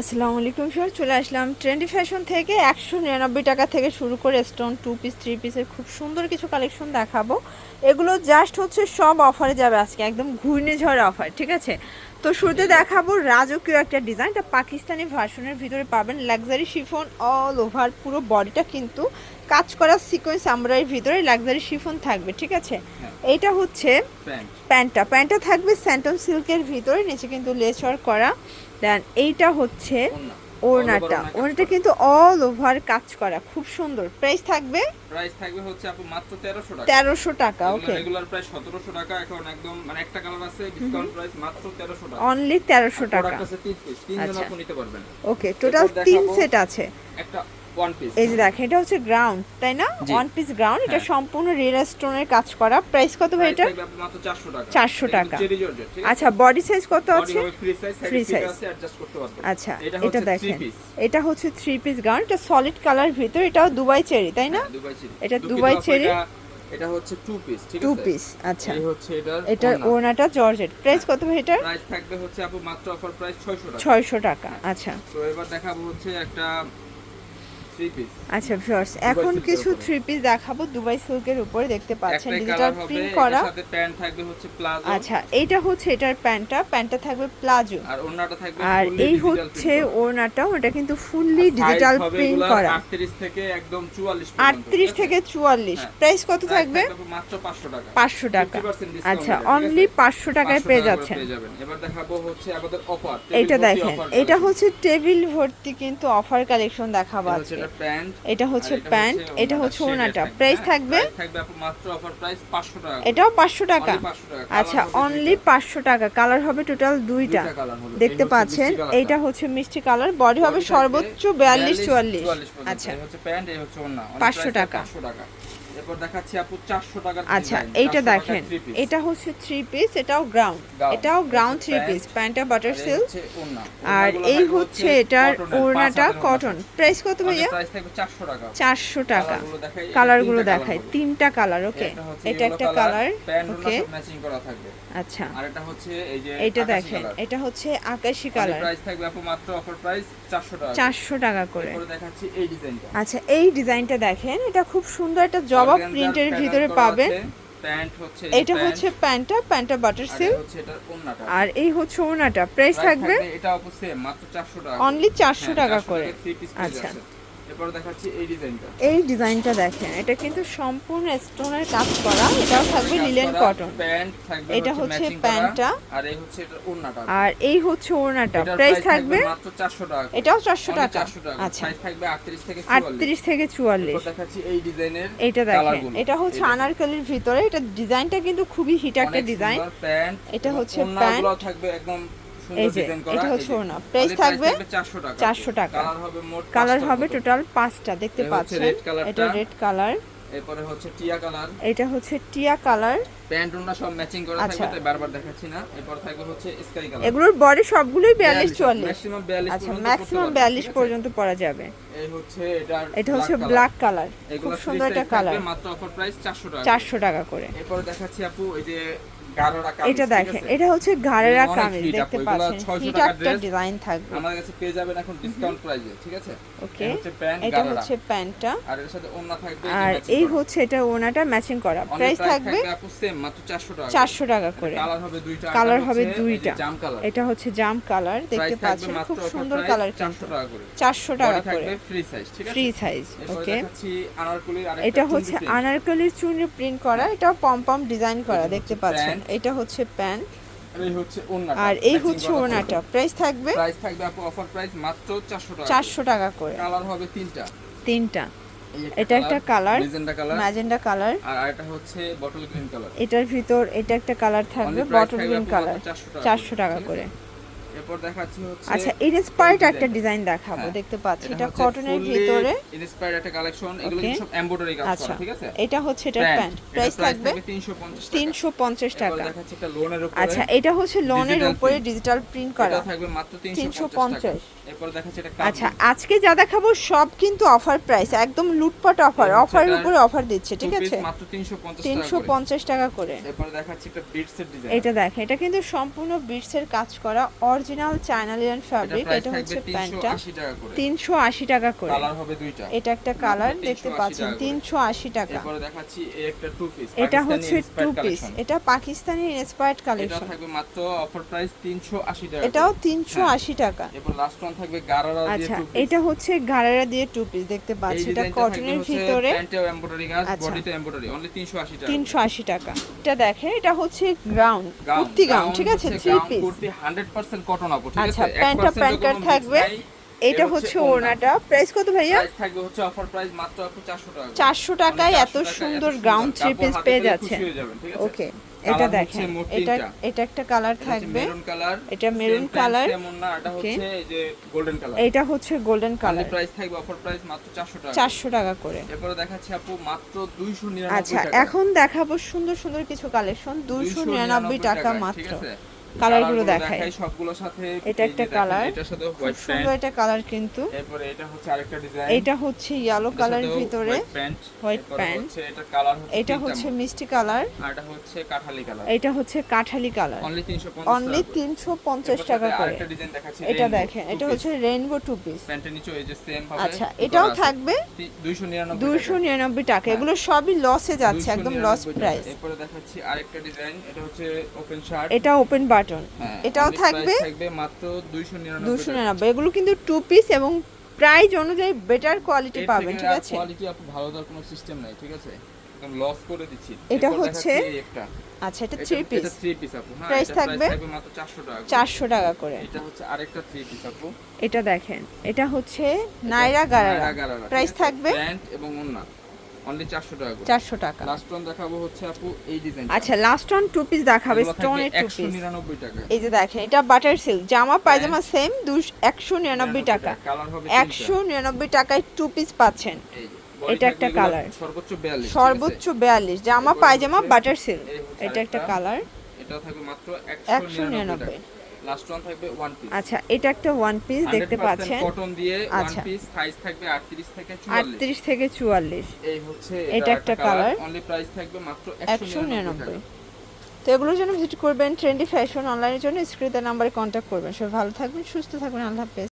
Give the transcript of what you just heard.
আসসালামু আলাইকুম স্যার চলে আসলাম ট্রেন্ডি ফ্যাশন থেকে। একশো নিরানব্বই টাকা থেকে শুরু করে স্টোন টু পিস থ্রি পিসের খুব সুন্দর কিছু কালেকশন দেখাবো। এগুলো জাস্ট হচ্ছে সব অফারে যাবে আজকে, একদম ঘূর্ণিঝড় অফার ঠিক আছে? তো শুরুতে দেখাবো রাজকীয় একটা ডিজাইন এটা পাকিস্তানি ভার্সনের ভিতরে পাবেন। লাক্সারি শিফন অল ওভার পুরো বডিটা কিন্তু কাজ করা সিকোয়েন্স আমরার ভিতরে লাক্সারি শিফন থাকবে ঠিক আছে? এইটা হচ্ছে প্যান্ট প্যান্টটা প্যান্টটা থাকবে স্যান্টন সিল্কের ভিতরে নিচে কিন্তু লেস করা। দেন এইটা হচ্ছে ওড়নাটা। ওড়নাটা। কিন্তু অল ওভার কাজ করা। খুব সুন্দর। প্রাইস থাকবে? প্রাইস থাকবে হচ্ছে আপু মাত্র 1300 টাকা। 1300 টাকা ওকে রেগুলার প্রাইস 1700 টাকা। এখন একদম মানে একটা কালার আছে ডিসকাউন্ট প্রাইস মাত্র 1300 টাকা। অনলি 1300 টাকা। প্রোডাক্ট আছে তিন পিস তিন জন। আপনি নিতে পারবেন। ওকে টোটাল তিন সেট আছে। একটা এই যে দেখেন এটা হচ্ছে গ্রাউন্ড তাই না? ওয়ান পিস গ্রাউন্ড এটা হ্যাঁ। সম্পূর্ণ রিয়েল স্টোনের কাজ করা। প্রাইস কত ভাই এটা? 400 টাকা। 400 টাকা। চেরি জর্জেট ঠিক আছে? আচ্ছা বডি সাইজ কত আছে? ফ্রি সাইজ আচ্ছা এটা এটা দেখেন। এটা হচ্ছে থ্রি পিস গাউন এটা সলিড কালার ভিতর এটাও দুবাই চেরি তাই না? এটা দুবাই চেরি। এটা- এটা হচ্ছে টু পিস ঠিক আছে? টু পিস আচ্ছা। এই হচ্ছে এটার এটার ওড়নাটা জর্জেট প্রাইস কত ভাই এটার? প্রাইস থাকবে হচ্ছে আপু মাত্র অফার প্রাইস 600 টাকা। ছয়শো টাকা আচ্ছা। তো এবার দেখাবো হচ্ছে একটা আচ্ছা ভিউয়ার্স এখন কিছু থ্রি পিস দেখাবো দুবাই সিল্কের উপরে দেখতে পাচ্ছেন ডিজিটাল প্রিন্ট করা। সাথে প্যান্ট থাকবে হচ্ছে প্লাজো আচ্ছা এইটা হচ্ছে এটার প্যান্টটা প্যান্টটা থাকবে প্লাজো আর ওন্নাটা থাকবে আর এই হচ্ছে ওড়নাটা ওটা কিন্তু ফুললি ডিজিটাল প্রিন্ট করা। 38 থেকে একদম 44 পর্যন্ত, আটত্রিশ ঠিক আছে? থেকে চুয়াল্লিশ। হ্যাঁ। প্রাইস কত থাকবে? মাত্র 500 টাকা। পাঁচশো টাকা। আচ্ছা? অনলি পাঁচশো টাকায় পেয়ে যাচ্ছেন। এবার দেখাবো হচ্ছে আমাদের অফার এটা দেখেন এটা হচ্ছে টেবিল ভর্তি কিন্তু অফার কালেকশন দেখাবো আজকে। এটা হচ্ছে প্যান্ট এটা হচ্ছে ওড়নাটা। প্রাইস থাকবে? থাকবে আপু মাত্র অফার প্রাইস 500 টাকা। করে। এটাও পাঁচশো টাকা। Only 500 টাকা। আচ্ছা অনলি পাঁচশো টাকা। কালার হবে টোটাল দুইটা। দেখতে পাচ্ছেন? এটা এইটা হচ্ছে মিষ্টি কালার বডি হবে সর্বোচ্চ বিয়াল্লিশ চুয়াল্লিশ। আচ্ছা। পাঁচশো হচ্ছে প্যান্ট এই হচ্ছে ওড়না। অনেক 500 price টাকা। 500 টাকা এরপর দেখাচ্ছি আপু 400 টাকার আচ্ছা এইটা দেখেন এটা হচ্ছে থ্রি পিস এটাও গ্রাউন্ড এটাও গ্রাউন্ড থ্রি পিস প্যান্টটা বাটার সিল্ক আর এই হচ্ছে এটার ওড়নাটা কটন প্রাইস কত ভাইয়া? price থাকবে 400 টাকা। চারশো টাকা। কালারগুলো দেখাই, তিনটা দেখায় তিনটা কালার ওকে এটা একটা কালার ওকে সব করা থাকবে। আচ্ছা। আর এটা হচ্ছে এই যে এইটা দেখেন এটা হচ্ছে আকাশি কালার price থাকবে আপু মাত্র offer price 400 টাকা করে। চারশো টাকা করে। দেখাচ্ছি এই ডিজাইনটা আচ্ছা এই ডিজাইনটা দেখেন এটা খুব সুন্দর একটা জবা Organza প্রিন্টের ভিতরে পাবেন এটা হচ্ছে প্যান্টটা প্যান্টটা বাটার আর এই সিল্ক হচ্ছে আর এই হচ্ছে ওনাটা প্রাইস থাকবে এটা আপু মাত্র 400 টাকা অনলি চারশো হ্যাঁ, টাকা করে। পেয়ে আচ্ছা। যাচ্ছে। এরপর দেখাচ্ছি এই ডিজাইনটা। এই ডিজাইনটা দেখেন এটা কিন্তু সম্পূর্ণ স্টোনের কাজ করা এটাও থাকবে লিলেন কটন প্যান্ট থাকবে এটা হচ্ছে প্যান্টটা। আর এই হচ্ছে ওড়নাটা। আর এই হচ্ছে ওড়নাটা। প্রাইস থাকবে মাত্র 400 টাকা এটাও চারশো Only টাকা। 400 টাকা। আচ্ছা। থাকবে 38 থেকে 44 আটত্রিশ থেকে চুয়াল্লিশ। এরপর দেখাচ্ছি এই ডিজাইনের এটা দেখেন এটা হচ্ছে আনারকলির ভিতরে। এটা ডিজাইনটা কিন্তু খুবই হিট একটা ডিজাইন প্যান্ট এটা হচ্ছে ওড়নাগুলো থাকবে একদম এই যে, এটা হচ্ছে। ওড়না। Price থাকবে 400 টাকা। কালার হবে। টোটাল পাঁচটা দেখতে পাচ্ছেন? এটা রেড কালার এরপরে হচ্ছে টিয়া কালার এটা হচ্ছে টিয়া কালার প্যান্ট ওড়না সব ম্যাচিং করা আচ্ছা। থাকবে তাই বারবার দেখাচ্ছি না। এরপর থাকবে হচ্ছে স্কাই কালার এগুলোর বডি সবগুলোই বিয়াল্লিশ চুয়াল্লিশ। ম্যাক্সিমাম 42 আচ্ছা ম্যাক্সিমাম পড়তে পারবে, বিয়াল্লিশ ঠিক আছে? পর্যন্ত পরা যাবে। এই হচ্ছে এটা এটা হচ্ছে ব্ল্যাক কালার খুব সুন্দর একটা কালার মাত্র অফার প্রাইস 400 টাকা চারশো টাকা করে। এরপর দেখাচ্ছি আপু এই যে এটা দেখেন এটা হচ্ছে ঘাড়েরা কামিজ দেখতে পাচ্ছেন। 600 হিট টাকার একটা ডিজাইন থাকবে। আমাদের কাছে পেয়ে যাবেন এখন ডিসকাউন্ট প্রাইসে ঠিক আছে? ওকে। এটা হচ্ছে প্যান্টটা। আর এর সাথে ওড়না থাকবে আর এই হচ্ছে এটা ওনাটা ম্যাচিং করা। প্রাইস থাকবে আপু সেম মাত্র 400 টাকা চারশো টাকা করে। কালার হবে দুইটা কালার হবে দুইটা। জাম কালার এটা হচ্ছে জাম কালার দেখতে পাচ্ছেন খুব সুন্দর কালার 400 টাকা করে। চারশো টাকা করে। থাকবে ফ্রি সাইজ ঠিক আছে? Free size okay. এটা হচ্ছে। আনারকলির চুনি প্রিন্ট করা এটা পম পম ডিজাইন করা দেখতে পাচ্ছেন। এটা হচ্ছে প্যান্ট। আর এই হচ্ছে আর এই হচ্ছে ওনাটা প্রাইস থাকবে? প্রাইস থাকবে আপু অফার প্রাইস মাত্র 400 টাকা চারশো টাকা করে। কালার হবে তিনটা। তিনটা। এটা একটা কালার ম্যাজেন্ডা কালার আর এটা হচ্ছে বটল গ্রিন কালার এটার ভিতর এটা একটা কালার থাকবে বটল গ্রিন কালার 400 টাকা চারশো টাকা করে। এরপর দেখাচ্ছি হচ্ছে আচ্ছা ইনস্পায়ার্ড একটা ডিজাইন দেখাবো হ্যাঁ, দেখতে পাচ্ছি। এটা কটনের ভিতরে। inspired একটা কালেকশন এগুলো সব এমব্রয়ডারি কাজ আচ্ছা করা ঠিক আছে? এটা হচ্ছে এটার প্যান্ট। প্রাইস থাকবে 350 তিনশো পঞ্চাশ টাকা। দেখাচ্ছি একটা লোনের উপরে। আচ্ছা এটা হচ্ছে লোনের উপরে ডিজিটাল প্রিন্ট করা। এটা থাকবে মাত্র 350 350 টাকা। এরপর দেখাচ্ছি এটা আচ্ছা আজকে যা দেখাবো সব কিন্তু অফার প্রাইস একদম লুটপাট অফার অফারের উপরে অফার দিচ্ছে ঠিক আছে? মাত্র 350 তিনশো টাকা করে। পঞ্চাশ টাকা করে। এরপর দেখাচ্ছি একটা বিটস এর ডিজাইন এটা দেখেন এটা কিন্তু সম্পূর্ণ বিটসের কাজ করা অরিজিনাল চায়না লিলেন এটা ফ্যাব্রিক এটা হচ্ছে প্যান্টটা 380 টাকা করে। তিনশো আশি টাকা করে। কালার হবে দুইটা। এটা একটা কালার দেখতে পাচ্ছেন। তিনশো আশি টাকা। এরপরে দেখাচ্ছি এই একটা টু পিস এটা হচ্ছে টু পিস এটা পাকিস্তানি ইন্সপায়ার্ড এটা কালেকশন থাকবে মাত্র অফার প্রাইস 380 টাকা এটাও। তিনশো হ্যাঁ। আশি টাকা। এরপর লাস্ট ওয়ান থাকবে গারারা দিয়ে আচ্ছা টু পিস এটা হচ্ছে গাড়ারা দিয়ে টু পিস দেখতে পাচ্ছি। এটা কটনের ভিতরে। আচ্ছা। বডিতে এমব্রয়ডারি অনলি 380 টাকা। তিনশো আশি টাকা। এটা দেখেন এটা হচ্ছে গ্রাউন্ড কুর্তি গাউন ঠিক আছে? থ্রি পিস কুর্তি 100% কটন আপু ঠিক আছে? আচ্ছা প্যান্টটা 1% প্যান্ট কাট কোনো mix থাকবে এটা হচ্ছে ওড়নাটা। প্রাইস কত ভাইয়া? থাকবে হচ্ছে অফার প্রাইস মাত্র আপু 400 টাকা করে। চারশো টাকায় এত সুন্দর গ্রাউন্ড থ্রি পিস পেয়ে ঠিক আছে? ওকে এটা দেখেন এটা এটা একটা কালার থাকবে। মেরুন কালার এটা মেরুন colour। না এটা হচ্ছে যে গোল্ডেন কালার এটা হচ্ছে গোল্ডেন কালার প্রাইস থাকবে অফার প্রাইস মাত্র 400 টাকা চারশো টাকা করে। এরপরে দেখাচ্ছি আপু মাত্র 299 আচ্ছা এখন দেখাবো সুন্দর সুন্দর কিছু কালেকশন দুইশো নিরানব্বই টাকা ঠিক মাত্র। আছে? কালারগুলো কালারগুলো দেখাই। সবগুলোর সাথে এটা একটা কালার এটার সাথে হোয়াইট সুন্দর একটা কালার কিন্তু। এরপরে এটা হচ্ছে আরেকটা ডিজাইন এটা হচ্ছে ইয়েলো কালারের ভিতরে হোয়াইট প্যান্ট হচ্ছে এটা কালার হচ্ছে এটা হচ্ছে মিষ্টি কালার আর এটা হচ্ছে কাঠালি কালার এটা হচ্ছে কাঠালি কালার অনলি 350 অনলি তিনশো পঞ্চাশ টাকা করে। আরেকটা ডিজাইন দেখাচ্ছি এটা দেখেন এটা হচ্ছে রেইনবো টু পিস প্যান্টের নিচে এই যে সেম ভাবে আচ্ছা এটাও থাকবে তি- 299 টাকা। নিরানব্বই টাকা। এগুলো সবই লসে যাচ্ছে একদম লস প্রাইস এরপরে দেখাচ্ছি আরেকটা ডিজাইন এটা হচ্ছে ওপেন শার্ট এটা ওপেন বাটন এটাও থাকবে থাকবে মাত্র 299 দুশো নিরানব্বই। এগুলো কিন্তু টু পিস এবং প্রাইস অনুযায়ী বেটার কোয়ালিটি পাবেন ঠিক আছে? কোয়ালিটি আপু ভালো দেওয়ার কোনো সিস্টেম নাই ঠিক আছে? একদম লস করে দিচ্ছি। এটা হচ্ছে একটা। আচ্ছা এটা থ্রি পিস এটা থ্রি পিস আপু। হ্যাঁ এটা থাকবে? মাত্র 400 টাকা করে। চারশো টাকা করে। এটা হচ্ছে আরেকটা থ্রি পিস আপু। এটা দেখেন এটা হচ্ছে নাইরা গারারা। ঠিক প্রাইস থাকবে প্যান্ট এবং ওন্না অনলি 400 টাকা করে। চারশো টাকা। লাস্ট ওয়ান দেখাবো হচ্ছে আপু এই ডিজাইন আচ্ছা লাস্ট ওয়ান টু পিস দেখাবে স্টোনের টু পিস 199 টাকা। এই যে দেখেন এটা বাটার সিল্ক জামা পায়জামা সেম একশো নিরানব্বই টাকা। কালার হবে একশো নিরানব্বই টাকায় টু পিস পাচ্ছেন। এটা একটা colour। সর্বোচ্চ 42 সর্বোচ্চ বিয়াল্লিশ জামা পায়জামা বাটার সিল্ক এটা একটা কালার এটা থাকবে মাত্র একশো 199 নিরানব্বই। লাস্ট ওয়ান থাকবে ওয়ান পিস আচ্ছা এটা একটা ওয়ান পিস দেখতে পাচ্ছেন? কটন দিয়ে ওয়ান। পিস সাইজ থাকবে 38 থেকে 44 আটত্রিশ থেকে চুয়াল্লিশ। এই হচ্ছে এটা একটা কালার অনলি প্রাইস থাকবে মাত্র একশো 199 নিরানব্বই টাকা। তো এগুলোর জন্য ভিজিট করবেন ট্রেন্ডি ফ্যাশন অনলাইনের জন্য স্ক্রিনের নাম্বারে কন্ট্যাক্ট করবেন। সবাই ভালো থাকবেন সুস্থ থাকবেন আল্লাহ হাফেজ।